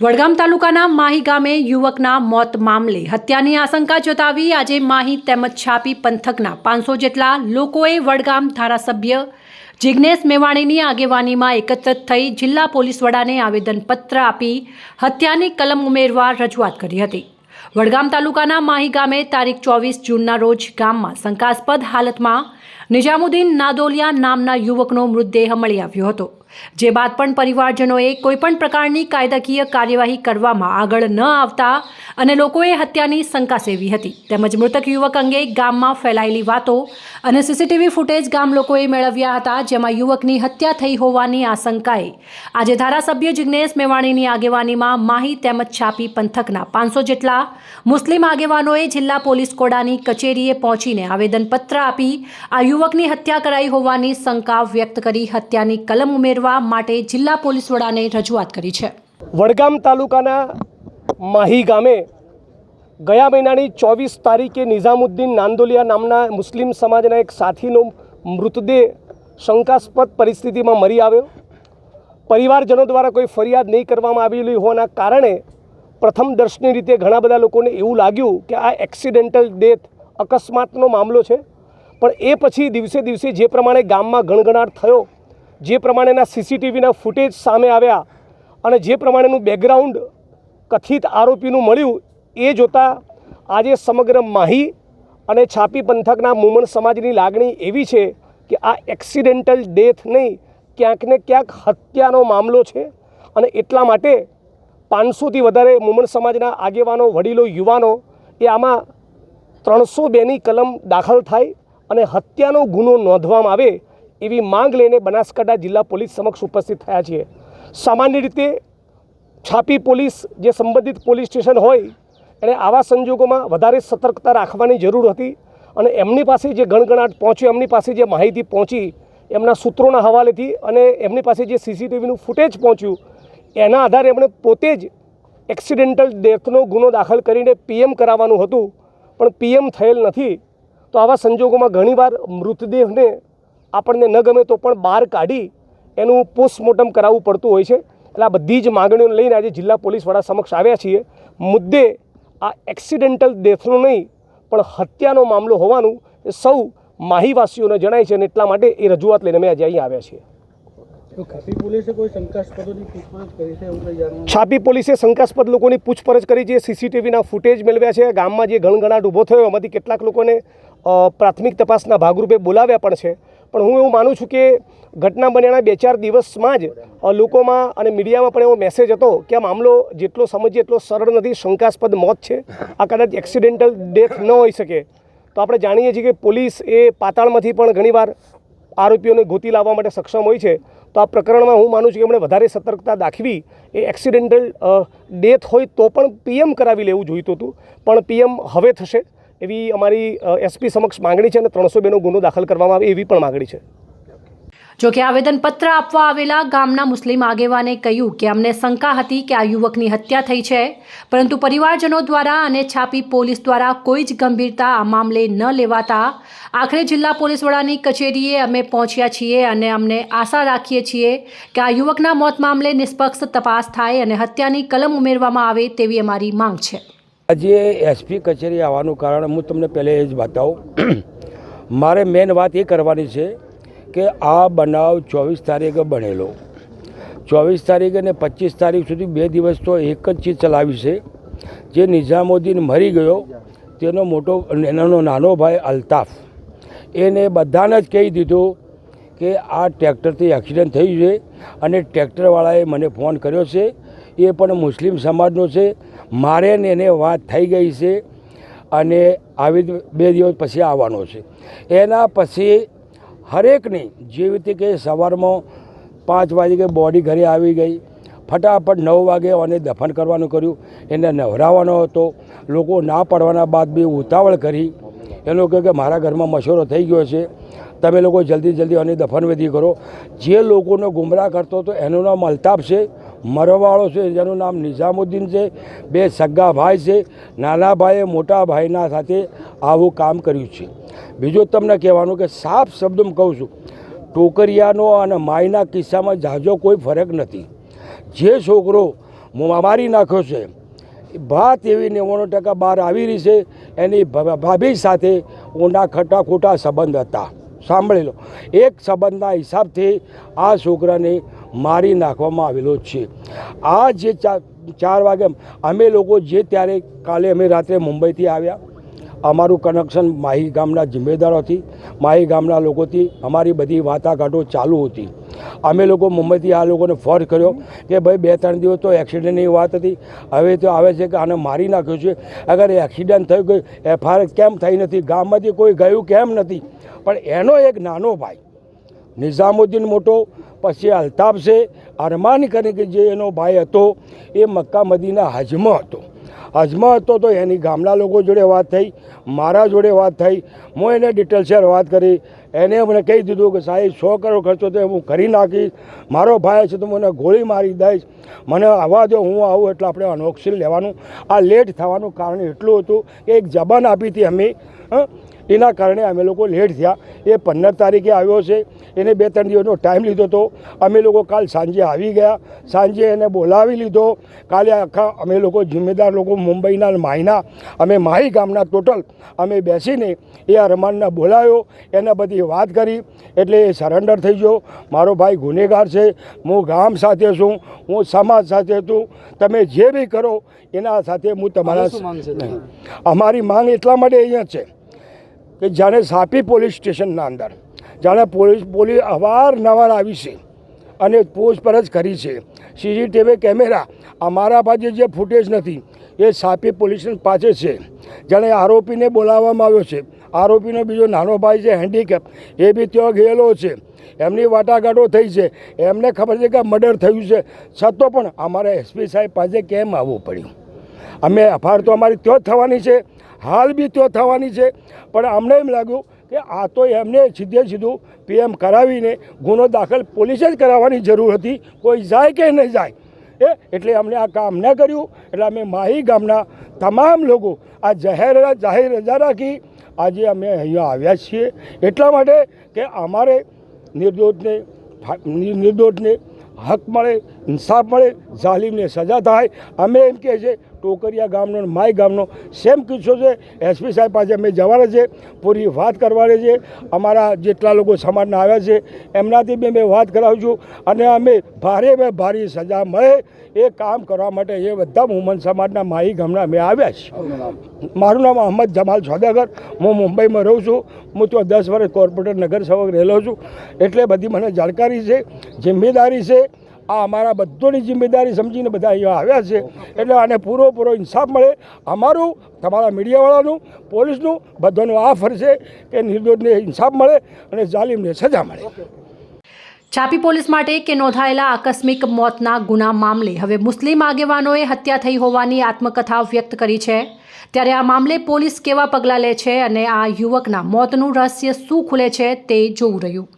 વડગામ તાલુકાના માહી ગામે યુવકના મોત મામલે હત્યાની આશંકા જતાવી આજે માહી તેમજ છાપી પંથકના પાંચસો જેટલા લોકોએ વડગામ ધારાસભ્ય જિજ્ઞેશ મેવાણીની આગેવાનીમાં એકત્રિત થઈ જિલ્લા પોલીસ વડાને આવેદનપત્ર આપી હત્યાની કલમ ઉમેરવા રજૂઆત કરી હતી. વડગામ તાલુકાના માહી ગામે તારીખ ચોવીસ જૂનના રોજ ગામમાં શંકાસ્પદ હાલતમાં નિજામુદ્દીન નાદોલિયા નામના યુવકનો મૃતદેહ મળી આવ્યો હતો. જે બાદ પણ પરિવારજનોએ કોઈપણ પ્રકારની કાયદાકીય કાર્યવાહી કરવામાં આગળ ન આવતા અને લોકોએ હત્યાની શંકા સેવી હતી. તેમજ મૃતક યુવક અંગે ગામમાં ફેલાયેલી વાતો અને સીસીટીવી ફૂટેજ ગામ લોકોએ મેળવ્યા હતા, જેમાં યુવકની હત્યા થઈ હોવાની આશંકાએ. આજે ધારાસભ્ય જિજ્ઞેશ મેવાણીની આગેવાનીમાં માહી તેમજ છાપી પંથકના પાંચસો જેટલા મુસ્લિમ આગેવાનોએ જિલ્લા પોલીસ કોડાની કચેરીએ પહોંચીને આવેદનપત્ર આપી આ યુવકની હત્યા કરાઈ હોવાની શંકા વ્યક્ત કરી હત્યાની કલમ ઉમેરવા માટે જિલ્લા પોલીસ વડાને રજૂઆત કરી છે. વડગામ તાલુકાના માહી ગામે ગયા મહિનાની ચોવીસ તારીખે નિઝામુદ્દીન નાંદોલિયા નામના મુસ્લિમ સમાજના એક સાથીનો મૃતદેહ શંકાસ્પદ પરિસ્થિતિમાં મરી આવ્યો. પરિવારજનો દ્વારા કોઈ ફરિયાદ નહીં કરવામાં આવેલી હોવાના કારણે પ્રથમ દર્શની રીતે ઘણા બધા લોકોને એવું લાગ્યું કે આ એક્સિડેન્ટલ ડેથ અકસ્માતનો મામલો છે. પણ એ પછી દિવસે દિવસે જે પ્રમાણે ગામમાં ગણગણાટ થયો, જે પ્રમાણેના સીસીટીવીના ફૂટેજ સામે આવ્યા અને જે પ્રમાણેનું બેકગ્રાઉન્ડ કથિત આરોપીનું મળ્યું, એ જોતાં આજે સમગ્ર માહી અને છાપી પંથકના મુમણ સમાજની લાગણી એવી છે કે આ એક્સિડેન્ટલ ડેથ નહીં, ક્યાંક ને ક્યાંક હત્યાનો મામલો છે અને એટલા માટે પાંચસોથી વધારે મુમણ સમાજના આગેવાનો, વડીલો, યુવાનો એ આમાં ત્રણસો બેની કલમ દાખલ થાય અને હત્યાનો ગુનો નોંધવામાં આવે એવી માંગ લઈને બનાસકાંઠા જિલ્લા પોલીસ સમક્ષ ઉપસ્થિત થયા છીએ. સામાન્ય રીતે છાપી પોલીસ જે સંબંધિત પોલીસ સ્ટેશન હોય, એણે આવા સંજોગોમાં વધારે સતર્કતા રાખવાની જરૂર હતી અને એમની પાસે જે ગણગણાટ પહોંચ્યો, એમની પાસે જે માહિતી પહોંચી, એમના સૂત્રોના હવાલેથી અને એમની પાસે જે સીસીટીવીનું ફૂટેજ પહોંચ્યું, એના આધારે એમણે પોતે જ એક્સિડેન્ટલ ડેથનો ગુનો દાખલ કરીને પીએમ કરાવવાનું હતું, પણ પીએમ થયેલ નથી. તો આવા સંજોગોમાં ઘણીવાર મૃતદેહને આપણને ન ગમે તો પણ બહાર કાઢી એનું પોસ્ટમોર્ટમ કરાવવું પડતું હોય છે. એટલે આ બધી જ માગણીઓને લઈને આજે જિલ્લા પોલીસ વડા સમક્ષ આવ્યા છીએ. મુદ્દે આ એક્સિડેન્ટલ ડેથનો નહીં પણ હત્યાનો મામલો હોવાનું એ સૌ માહીવાસીઓને જણાય છે અને એટલા માટે એ રજૂઆત લઈને અમે આજે અહીં આવ્યા છીએ. છાપી પોલીસે શંકાસ્પદ લોકોની પૂછપરછ કરી છે સીસીટીવીના ફૂટેજ મેળવ્યા છે ગામમાં જે ગણગણાટ ઊભો થયો એમાંથી કેટલાક લોકોને પ્રાથમિક તપાસના ભાગરૂપે બોલાવ્યા પણ છે. પણ હું એવું માનું છું કે ઘટના બન્યાના બે ચાર દિવસમાં જ લોકોમાં અને મીડિયામાં પણ એવો મેસેજ હતો કે આ મામલો જેટલો સમજીએ એટલો સરળ નથી, શંકાસ્પદ મોત છે. આ કદાચ એક્સિડેન્ટલ ડેથ ન હોઈ શકે. તો આપણે જાણીએ છીએ કે પોલીસ એ પાતાળમાંથી પણ ઘણીવાર આરોપીઓને ગોતી લાવવા માટે સક્ષમ હોય છે. તો આ પ્રકરણમાં હું માનું છું કે એમણે વધારે સતર્કતા દાખવી. એ એક્સિડેન્ટલ ડેથ હોય તો પણ પીએમ કરાવી લેવું જોઈતું હતું. પણ પીએમ હવે થશે. એવી અમારી એસપી સમક્ષ માંગણી છે અને ત્રણસો બેનો ગુનો દાખલ કરવામાં આવે એવી પણ માંગણી છે. જો કે આવેદનપત્ર આપવા આવેલા ગામના મુસ્લિમ આગેવાને કહ્યું કે અમને શંકા હતી કે આ યુવકની હત્યા થઈ છે, પરંતુ પરિવારજનો દ્વારા અને છાપી પોલીસ દ્વારા કોઈ જ ગંભીરતા આ મામલે ન લેવાતા આખરે જિલ્લા પોલીસ વડાની કચેરીએ અમે પહોંચ્યા છીએ અને અમને આશા રાખીએ છીએ કે આ યુવકના મોત મામલે નિષ્પક્ષ તપાસ થાય અને હત્યાની કલમ ઉમેરવામાં આવે તેવી અમારી માંગ છે. આજે એસપી કચેરી આવવાનું કારણ હું તમને પહેલે એ જ બતાવું. મારે મેન વાત એ કરવાની છે કે આ બનાવ ચોવીસ તારીખે બનેલો. ચોવીસ તારીખ અને પચીસ તારીખ સુધી બે દિવસ તો એક જ ચીજ ચલાવી છે. જે નિઝામુદ્દીન મરી ગયો, તેનો મોટો એનો નાનો ભાઈ અલ્તાફ. એને બધાને જ કહી દીધું કે આ ટ્રેક્ટરથી એક્સિડન્ટ થયું છે અને ટ્રેક્ટરવાળાએ મને ફોન કર્યો છે એ પણ મુસ્લિમ સમાજનો છે. મારે ને એને વાત થઈ ગઈ છે અને આવી બે દિવસ પછી આવવાનો છે. એના પછી હરેકની જેવી રીતે કે સવારમાં પાંચ વાગે કે બોડી ઘરે આવી ગઈ, ફટાફટ નવ વાગે અને દફન કરવાનું કર્યું. એને નવરાવવાનો હતો. લોકો ના પાડવાના બાદ બી ઉતાવળ કરી. એ લોકો કે મારા ઘરમાં મશોરો થઈ ગયો છે. તમે લોકો જલ્દી જલ્દી અને દફનવિધિ કરો. જે લોકોને ગુમરાહ કરતો હતો એનું નામ અલ્તાફ છે. મરવાળો છે, જેનું નામ નિઝામુદ્દીન છે, બે સગા ભાઈ છે, નાના ભાઈએ મોટા ભાઈના સાથે આવું કામ કર્યું છે. બીજું તમને કહેવાનું કે સાફ શબ્દમાં કહું છું, ટોકરિયાનો અને માયના કિસ્સામાં જાજો કોઈ ફરક નથી. જે છોકરો મારી નાખ્યો છે ભાત એવી નેવાણું ટકા બહાર આવી રહી છે, એની ભાભી સાથે ઊંડા ખટા ખોટા સંબંધ હતા. સાંભળી લો. એક સંબંધના હિસાબથી આ છોકરાને મારી નાખવામાં આવેલો છે. આ જે ચાર વાગે અમે લોકો જે ત્યારે કાલે અમે રાત્રે મુંબઈથી આવ્યા, અમારું કનેક્શન માહી ગામના જિમ્મેદારોથી, માહી ગામના લોકોથી અમારી બધી વાટાઘાટો ચાલુ હતી. અમે લોકો મુંબઈથી આ લોકોને ફોન કર્યો કે ભાઈ બે ત્રણ દિવસ તો એક્સિડન્ટની વાત હતી. હવે તો આવે છે કે આને મારી નાખ્યો છે. અગર એક્સિડન્ટ થયું ગયું, એફઆઈઆર કેમ થઈ નથી? ગામમાંથી કોઈ ગયું કેમ નથી? પણ એનો એક નાનો ભાઈ, નિઝામુદ્દીન મોટો, પછી અલ્તાફ છે, અરમાન કરીને જે એનો ભાઈ હતો, એ મક્કા મદીના હજમાં હતો. હજમાં હતો તો એની ગામના લોકો જોડે વાત થઈ, મારા જોડે વાત થઈ. હું એને ડિટેલ શેર વાત કરી. એને મને કહી દીધું કે સાહેબ, સો કરોડ ખર્ચો તો હું કરી નાખીશ. મારો ભાઈ છે તો મને ગોળી મારી દઈશ. મને આવવા દો, હું આવું એટલે આપણે અનોક્સિલ લેવાનું. આ લેટ થવાનું કારણ એટલું હતું કે એક જબાન આપી હતી અમે, હં? એના કારણે અમે લોકો લેટ થયા. એ પંદર તારીખે આવ્યો છે. એને બે ત્રણ દિવસનો ટાઈમ લીધો હતો. અમે લોકો કાલ સાંજે આવી ગયા. સાંજે એને બોલાવી લીધો. કાલે આખા અમે લોકો જિમ્મેદાર લોકો મુંબઈના માહિના અમે માહી ગામના ટોટલ અમે બેસીને એ આ રમાનને બોલાવ્યો એને બધી વાત કરી. એટલે એ સરેન્ડર થઈ ગયો. મારો ભાઈ ગુનેગાર છે. હું ગામ સાથે છું. હું સમાજ સાથે છું. તમે જે બી કરો એના સાથે હું તમારા? અમારી માંગ એટલા માટે અહીંયા છે. કે જાણે સાપી પોલીસ સ્ટેશનના અંદર, જાણે પોલીસ પોલીસ અવારનવાર આવી છે અને પૂછપરછ કરી છે. સીસીટીવી કેમેરા અમારા પાસે જે ફૂટેજ નથી, એ સાપી પોલીસ પાસે છે. જાણે આરોપીને બોલાવવામાં આવ્યો છે. આરોપીનો બીજો નાનો ભાઈ છે હેન્ડીકેપ એ બી ત્યાં ગયેલો છે. એમની વાટાઘાટો થઈ છે. એમને ખબર છે કે મર્ડર થયું છે. છતાં પણ અમારે એસપી સાહેબ પાસે કેમ આવવું પડ્યું? અમે અફાર તો અમારી ત્યાં જ થવાની છે. હાલ બી તો થવાની છે. પણ અમને એમ લાગ્યું કે આ તો એમને સીધે સીધું પીએમ કરાવીને ગુનો દાખલ પોલીસે જ કરાવવાની જરૂર હતી. કોઈ જાય કે નહીં જાય. એ એટલે અમને આ કામ ન કર્યું. એટલે અમે માહી ગામના તમામ લોકો આ જાહેર જાહેર રજા રાખી આજે અમે અહીંયા આવ્યા છીએ. એટલા માટે કે અમારે નિર્દોષને નિર્દોષને હક મળે ઇન્સાફ મળે, ઝાલિમને સજા થાય. અમે એમ કહે છે, ટોકરિયા ગામનો માય ગામનો. સેમ કિસ્સો છે એસપી સાહેબ પાસે અમે જવાના છે, પૂરી વાત કરવાની છે. અમારા જેટલા લોકો સમાજના આવ્યા છે, એમનાથી બી અમે વાત કરાવું છું. અને અમે ભારે મેં ભારે સજા મળે એ કામ કરવા માટે એ બધા મુમન સમાજના માહી ગામના અમે આવ્યા છીએ. મારું નામ અહમદ જમાલ સોદાગર. હું મુંબઈમાં રહું છું. હું તો દસ વર્ષ કોર્પોરેટર નગરસેવક રહેલો છું. એટલે બધી મને જાણકારી છે, જિમ્મેદારી છે. આ અમારા બધોની જિમ્મેદારી સમજીને બધા અહીંયા આવ્યા છે. એટલે આને પૂરો ઇન્સાફ મળે. અમારું, તમારા મીડિયાવાળાનું, પોલીસનું બધાનું આ ફરશે કે નિર્દોષને ઇન્સાફ મળે અને જાલિમને સજા મળે. છાપી પોલીસ માટે કે નોંધાયેલા આકસ્મિક મોતના ગુના મામલે હવે મુસ્લિમ આગેવાનોએ હત્યા થઈ હોવાની આત્મકથા વ્યક્ત કરી છે. ત્યારે આ મામલે પોલીસ કેવા પગલાં લે છે અને આ યુવકના મોતનું રહસ્ય શું ખુલે છે તે જોવું રહ્યું.